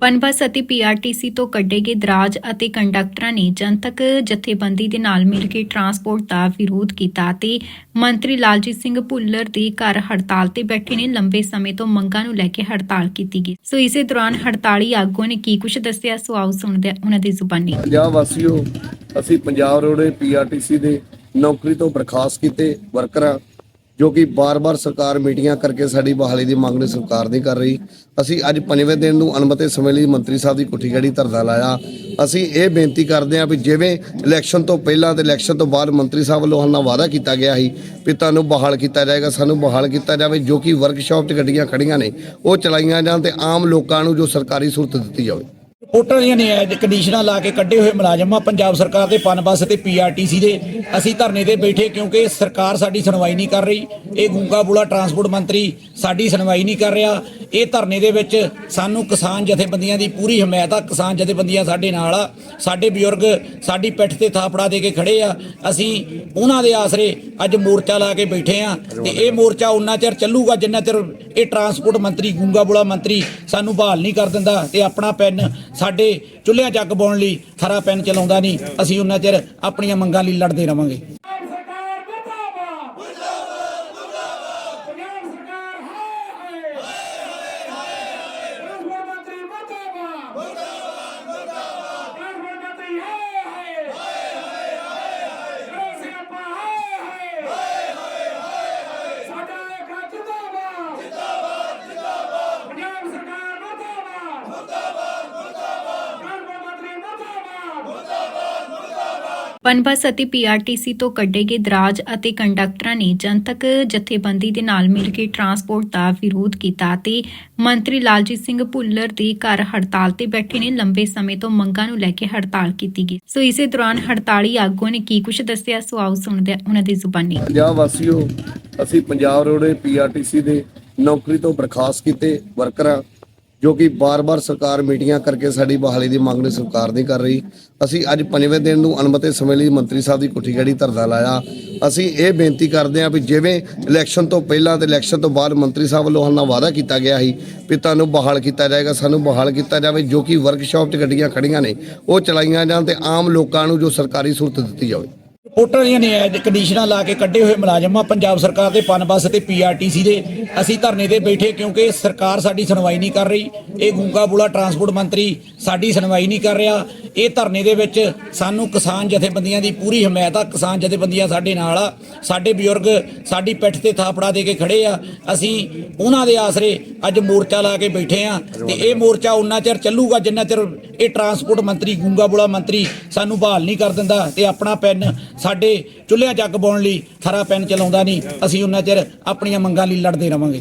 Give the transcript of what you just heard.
ਪਨਬਸ ਅਤੇ ਪੀਆਰਟੀਸੀ ਤੋਂ ਕੱਢੇ ਗਏ ਦਰਾਜ ਅਤੇ ਕੰਡਕਟਰਾਂ ਨੇ ਜਨਤਕ ਜਥੇਬੰਦੀ ਦੇ ਨਾਲ ਮਿਲ ਕੇ ਟਰਾਂਸਪੋਰਟ ਦਾ ਵਿਰੋਧ ਕੀਤਾ ਅਤੇ ਮੰਤਰੀ ਲਾਲਜੀਤ ਸਿੰਘ ਭੁੱਲਰ ਦੇ ਘਰ ਹੜਤਾਲ ਤੇ ਬੈਠੇ ਨੇ ਲੰਬੇ ਸਮੇਂ ਤੋਂ ਮੰਗਾਂ ਨੂੰ ਲੈ ਕੇ ਹੜਤਾਲ ਕੀਤੀ ਗਈ। ਸੋ ਇਸੇ ਦੌਰਾਨ ਹੜਤਾਲੀ ਆਗੂਆਂ ਨੇ ਕੀ ਕੁਝ ਦੱਸਿਆ, ਸੋ ਆਓ ਸੁਣਦੇ ਹਾਂ ਉਹਨਾਂ ਦੀ ਜ਼ੁਬਾਨੀ। ਪੰਜਾਬ ਵਾਸੀਓ, ਅਸੀਂ ਪੰਜਾਬ ਰੋਡੇ ਪੀਆਰਟੀਸੀ ਦੇ ਨੌਕਰੀ ਤੋਂ ਬਰਖਾਸਤ ਕੀਤੇ, ਵਰਕਰਾਂ ਜੋ ਕਿ ਬਾਰ-ਬਾਰ ਸਰਕਾਰ ਮੀਟਿੰਗਾਂ ਕਰਕੇ ਸਾਡੀ ਬਹਾਲੀ ਦੀ ਮੰਗ ਨੂੰ ਸਰਕਾਰ ਨਹੀਂ ਕਰ ਰਹੀ। ਅਸੀਂ ਅੱਜ ਪੰਜਵੇਂ ਦਿਨ ਨੂੰ ਅਨੁਮਤੀ ਸਮੇਂ ਲਈ ਮੰਤਰੀ ਸਾਹਿਬ ਦੀ ਕੁੱਠੀ ਗੜੀ ਧਰਨਾ ਲਾਇਆ। ਅਸੀਂ ਇਹ ਬੇਨਤੀ ਕਰਦੇ ਹਾਂ ਵੀ ਜਿਵੇਂ ਇਲੈਕਸ਼ਨ ਤੋਂ ਪਹਿਲਾਂ ਤੇ ਇਲੈਕਸ਼ਨ ਤੋਂ ਬਾਅਦ ਮੰਤਰੀ ਸਾਹਿਬ ਵੱਲੋਂ ਨਾਲ ਵਾਅਦਾ ਕੀਤਾ ਗਿਆ ਸੀ ਵੀ ਤੁਹਾਨੂੰ ਬਹਾਲ ਕੀਤਾ ਜਾਏਗਾ, ਸਾਨੂੰ ਬਹਾਲ ਕੀਤਾ ਜਾਵੇ, ਜੋ ਕਿ ਵਰਕਸ਼ਾਪ 'ਚ ਗੱਡੀਆਂ ਖੜੀਆਂ ਨੇ, ਉਹ ਚਲਾਈਆਂ ਜਾਣ ਤੇ ਆਮ ਲੋਕਾਂ ਨੂੰ ਜੋ ਸਰਕਾਰੀ ਸਹੂਲਤ ਦਿੱਤੀ ਜਾਵੇ। ਵੋਟਰ ਦੀਆਂ ਨਿਆਇ ਕੰਡੀਸ਼ਨਾਂ ਲਾ ਕੇ ਕੱਢੇ ਹੋਏ ਮੁਲਾਜ਼ਮ ਆ, ਪੰਜਾਬ ਸਰਕਾਰ ਦੇ ਪਨਬਸ ਤੇ ਪੀਆਰਟੀਸੀ ਦੇ। ਅਸੀਂ ਧਰਨੇ ਤੇ ਬੈਠੇ ਕਿਉਂਕਿ ਸਰਕਾਰ ਸਾਡੀ ਸੁਣਵਾਈ ਨਹੀਂ ਕਰ ਰਹੀ। ਇਹ ਗੂੰਗਾ ਬੁਲਾ ਟਰਾਂਸਪੋਰਟ ਮੰਤਰੀ ਸਾਡੀ ਸੁਣਵਾਈ ਨਹੀਂ ਕਰ ਰਿਹਾ। ਇਹ ਧਰਨੇ ਦੇ ਵਿੱਚ ਸਾਨੂੰ ਕਿਸਾਨ ਜਥੇਬੰਦੀਆਂ ਦੀ ਪੂਰੀ ਹਮਾਇਤ ਆ। ਕਿਸਾਨ ਜਥੇਬੰਦੀਆਂ ਸਾਡੇ ਨਾਲ ਆ। ਸਾਡੇ ਬਜ਼ੁਰਗ ਸਾਡੀ ਪਿੱਠ ਤੇ ਥਾਪੜਾ ਦੇ ਕੇ ਖੜੇ ਆ। ਅਸੀਂ ਉਹਨਾਂ ਦੇ ਆਸਰੇ ਅੱਜ ਮੋਰਚਾ ਲਾ ਕੇ ਬੈਠੇ ਆ। ਤੇ ਇਹ ਮੋਰਚਾ ਉਨਾ ਚਿਰ ਚੱਲੂਗਾ, ਜਿੰਨਾ ਚਿਰ ਇਹ ਟਰਾਂਸਪੋਰਟ ਮੰਤਰੀ, ਗੂੰਗਾ ਬੁਲਾ ਮੰਤਰੀ ਸਾਨੂੰ ਬਹਾਲ ਨਹੀਂ ਕਰ ਦਿੰਦਾ। ਤੇ ਆਪਣਾ ਪੈਨ ਸਾਡੇ ਚੁੱਲ੍ਹਿਆਂ 'ਚ ਅੱਗ ਪਾਉਣ ਲਈ ਖਰਾ ਪੈਨ ਚਲਾਉਂਦਾ ਨਹੀਂ। ਅਸੀਂ ਉਹਨਾਂ ਚਿਰ ਆਪਣੀਆਂ ਮੰਗਾਂ ਲਈ ਲੜਦੇ ਰਵਾਂਗੇ ਪੰਜਾਬ ਸਰਕਾਰ ਮੁਰਦਾਬਾਦ ਮੁਰਦਾਬਾਦ ਮੁਰਦਾਬਾਦ ਪੰਜਾਬ ਸਰਕਾਰ ਹਾਏ ਹਾਏ ਰਾਜਪਾਲ ਮੰਤਰੀ ਮੁਰਦਾਬਾਦ ਮੁਰਦਾਬਾਦ ਮੁਰਦਾਬਾਦ ਰਾਜਪਾਲ ਮੰਤਰੀ ਹਾਏ ਹਾਏ ਹਾਏ ਸਿਆਪਾ ਹਾਏ ਹਾਏ ਸਾਡਾ ਇੱਕ ਜਿੰਦਾਬਾਦ ਜਿੰਦਾਬਾਦ ਜਿੰਦਾਬਾਦ ਪੰਜਾਬ ਸਰਕਾਰ ਮੁਰਦਾਬਾਦ ਮੁਰਦਾਬਾਦ ਮੁਰਦਾਬਾਦ ਰਾਜਪਾਲ ਮੰਤਰੀ ਮੁਰਦਾਬਾਦ ਪਨਬਸ ਅਤੇ ਪੀਆਰਟੀਸੀ ਤੋਂ ਕੱਢੇ ਗਏ ਦਰਾਜ ਅਤੇ ਕੰਡਕਟਰਾਂ ਨੇ ਜਨਤਕ ਜਥੇਬੰਦੀ ਦੇ ਨਾਲ ਮਿਲ ਕੇ ਟਰਾਂਸਪੋਰਟ ਦਾ ਵਿਰੋਧ ਕੀਤਾ ਅਤੇ ਮੰਤਰੀ ਲਾਲਜੀਤ ਸਿੰਘ ਭੁੱਲਰ ਦੇ ਘਰ ਹੜਤਾਲ ਤੇ ਬੈਠੇ ਨੇ ਲੰਬੇ ਸਮੇਂ ਤੋਂ ਮੰਗਾਂ ਨੂੰ ਲੈ ਕੇ ਹੜਤਾਲ ਕੀਤੀ ਗਈ। ਸੋ ਇਸੇ ਦੌਰਾਨ ਹੜਤਾਲੀ ਆਗੂਆਂ ਨੇ ਕੀ ਕੁਝ ਦੱਸਿਆ, ਸੋ ਆਓ ਸੁਣਦੇ ਉਹਨਾਂ ਦੀ ਜ਼ੁਬਾਨੀ। ਪੰਜਾਬ ਵਾਸੀਓ, ਅਸੀਂ ਪੰਜਾਬ ਰੋਡੇ ਪੀਆਰਟੀਸੀ ਦੇ ਨੌਕਰੀ ਤੋਂ ਬਰਖਾਸਤ ਕੀਤੇ ਵਰਕਰਾਂ ਜੋ ਕਿ ਬਾਰ-ਬਾਰ ਸਰਕਾਰ ਮੀਟਿੰਗਾਂ ਕਰਕੇ ਸਾਡੀ ਬਹਾਲੀ ਦੀ ਮੰਗ ਨੂੰ ਸਰਕਾਰ ਨਹੀਂ ਕਰ ਰਹੀ। ਅਸੀਂ ਅੱਜ ਪੰਜਵੇਂ ਦਿਨ ਨੂੰ ਅਨੁਮਤੀ ਸਮੇਂ ਲਈ ਮੰਤਰੀ ਸਾਹਿਬ ਦੀ ਕੁੱਠੀ ਗੜੀ ਧਰਨਾ ਲਾਇਆ। ਅਸੀਂ ਇਹ ਬੇਨਤੀ ਕਰਦੇ ਹਾਂ ਵੀ ਜਿਵੇਂ ਇਲੈਕਸ਼ਨ ਤੋਂ ਪਹਿਲਾਂ ਤੇ ਇਲੈਕਸ਼ਨ ਤੋਂ ਬਾਅਦ ਮੰਤਰੀ ਸਾਹਿਬ ਵੱਲੋਂ ਨਾਲ ਵਾਅਦਾ ਕੀਤਾ ਗਿਆ ਸੀ ਵੀ ਤੁਹਾਨੂੰ ਬਹਾਲ ਕੀਤਾ ਜਾਏਗਾ, ਸਾਨੂੰ ਬਹਾਲ ਕੀਤਾ ਜਾਵੇ, ਜੋ ਕਿ ਵਰਕਸ਼ਾਪ 'ਚ ਗੱਡੀਆਂ ਖੜੀਆਂ ਨੇ, ਉਹ ਚਲਾਈਆਂ ਜਾਣ ਤੇ ਆਮ ਲੋਕਾਂ ਨੂੰ ਜੋ ਸਰਕਾਰੀ ਸਹੂਲਤ ਦਿੱਤੀ ਜਾਵੇ। ਵੋਟਰ ਦੀਆਂ ਨਿਆਇ ਕੰਡੀਸ਼ਨਾਂ ਲਾ ਕੇ ਕੱਢੇ ਹੋਏ ਮੁਲਾਜ਼ਮ ਆ ਪੰਜਾਬ ਸਰਕਾਰ ਦੇ ਪਨਬਸ ਤੇ ਪੀਆਰਟੀਸੀ ਦੇ। ਅਸੀਂ ਧਰਨੇ ਤੇ ਬੈਠੇ ਕਿਉਂਕਿ ਸਰਕਾਰ ਸਾਡੀ ਸੁਣਵਾਈ ਨਹੀਂ ਕਰ ਰਹੀ। ਇਹ ਗੂੰਗਾ ਬੁਲਾ ਟਰਾਂਸਪੋਰਟ ਮੰਤਰੀ ਸਾਡੀ ਸੁਣਵਾਈ ਨਹੀਂ ਕਰ ਰਿਹਾ। ਇਹ ਧਰਨੇ ਦੇ ਵਿੱਚ ਸਾਨੂੰ ਕਿਸਾਨ ਜਥੇਬੰਦੀਆਂ ਦੀ ਪੂਰੀ ਹਮਾਇਤ ਆ। ਕਿਸਾਨ ਜਥੇਬੰਦੀਆਂ ਸਾਡੇ ਨਾਲ ਆ। ਸਾਡੇ ਬਜ਼ੁਰਗ ਸਾਡੀ ਪਿੱਠ ਤੇ ਥਾਪੜਾ ਦੇ ਕੇ ਖੜੇ ਆ। ਅਸੀਂ ਉਹਨਾਂ ਦੇ ਆਸਰੇ ਅੱਜ ਮੋਰਚਾ ਲਾ ਕੇ ਬੈਠੇ ਆ। ਤੇ ਇਹ ਮੋਰਚਾ ਉਨਾ ਚਿਰ ਚੱਲੂਗਾ, ਜਿੰਨਾ ਚਿਰ ਇਹ ਟਰਾਂਸਪੋਰਟ ਮੰਤਰੀ, ਗੂੰਗਾ ਬੁਲਾ ਮੰਤਰੀ ਸਾਨੂੰ ਬਹਾਲ ਨਹੀਂ ਕਰ ਦਿੰਦਾ। ਤੇ ਆਪਣਾ ਪੈਨ ਸਾਡੇ ਚੁੱਲ੍ਹਿਆਂ ਚੱਕ ਪਾਉਣ ਲਈ ਖਰਾ ਪੈਨ ਚਲਾਉਂਦਾ ਨਹੀਂ। ਅਸੀਂ ਉਹਨਾਂ ਚਿਰ ਆਪਣੀਆਂ ਮੰਗਾਂ ਲਈ ਲੜਦੇ ਰਵਾਂਗੇ।